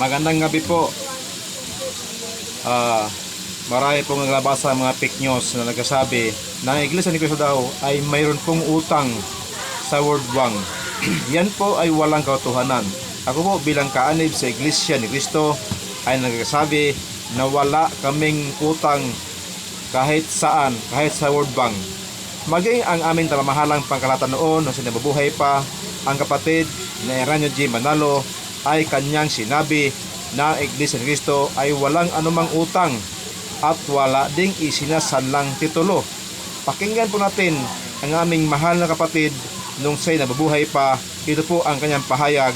Magandang gabi po. Ah, marami pong naglabasa mga fake news na nagsasabi na ang Iglesia ni Cristo daw ay mayroon pong utang sa World Bank. Yan po ay walang katotohanan. Ako po bilang kaanib sa Iglesia ni Cristo ay nagsasabi na wala kaming utang kahit saan, kahit sa World Bank. Maging ang aming tamamahalang pangkalatan noon nung sinabubuhay pa, ang kapatid na Eranio G. Manalo ay kanyang sinabi na Iglesia ni Cristo ay walang anumang utang at wala ding isinasanlang titulo. Pakinggan po natin ang aming mahal na kapatid nung siya'y nabubuhay pa. Ito po ang kanyang pahayag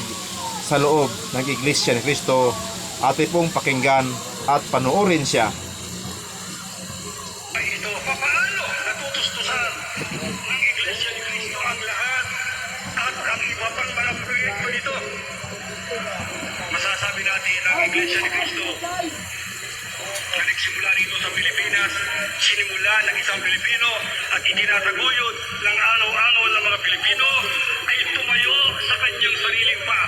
sa loob ng Iglesia ni Cristo. Ate pong pakinggan at panoorin siya. Iglesia ni Cristo na nagsimula rito sa Pilipinas, sinimula ng isang Pilipino at itinataguyod ng araw-araw ng mga Pilipino ay tumayo sa kanyang sariling pa.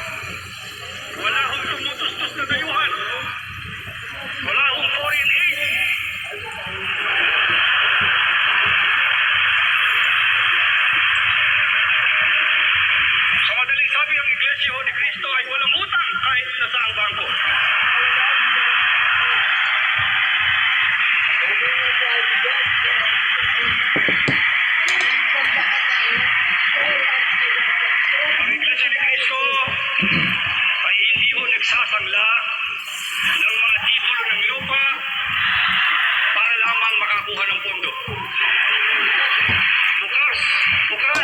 Bukas,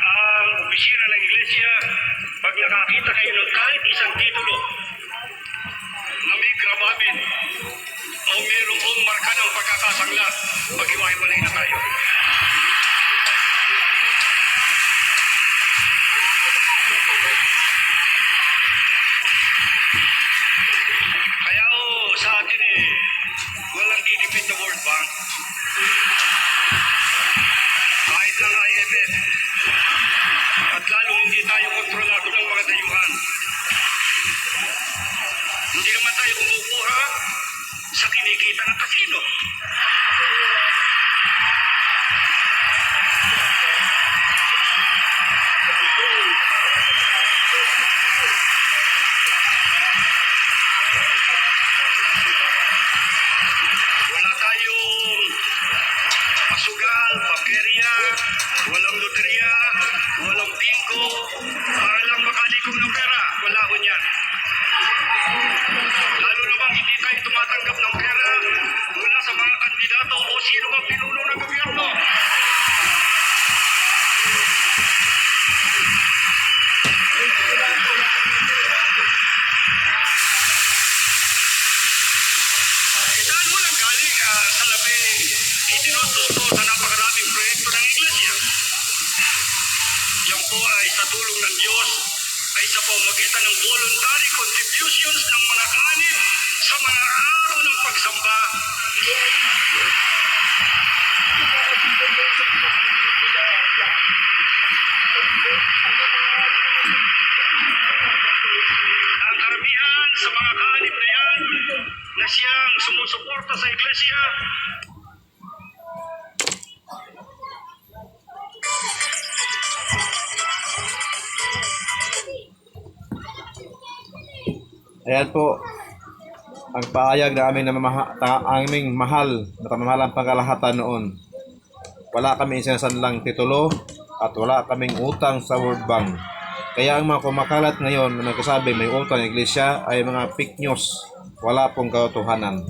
ang opisina ng iglesia, pag nakakita kayo ng kahit isang titulo na may grababin o mayroong marka ng pagkakasangla, mag-iwahiwalay na tayo. Kaya o, sa atin eh, walang dinipid na World Bank. At lalong hindi tayo kontrolado ng mga dayuhan. Hindi naman tayo kumukuha sa kinikita ng kasino. Lang galing ah, sa labi itinututo sa napakaraming proyekto ng Iglesia? Yan po ay sa tulong ng Diyos ay sa pamagitan ng voluntary contributions ng mga kanib sa mga araw ng pagsamba. Ang karamihan sa mga kanib na yan na siyang sumusuporta sa Iglesia Ayan po ang paayag na aming, namamaha, ta, aming mahal na pamamahalang pangkalahatan noon. Wala kami isinasanlang titulo at wala kaming utang sa World Bank. Kaya ang mga kumakalat ngayon na nagsasabi may utang ng iglesia ay mga fake news. Wala pong katotohanan.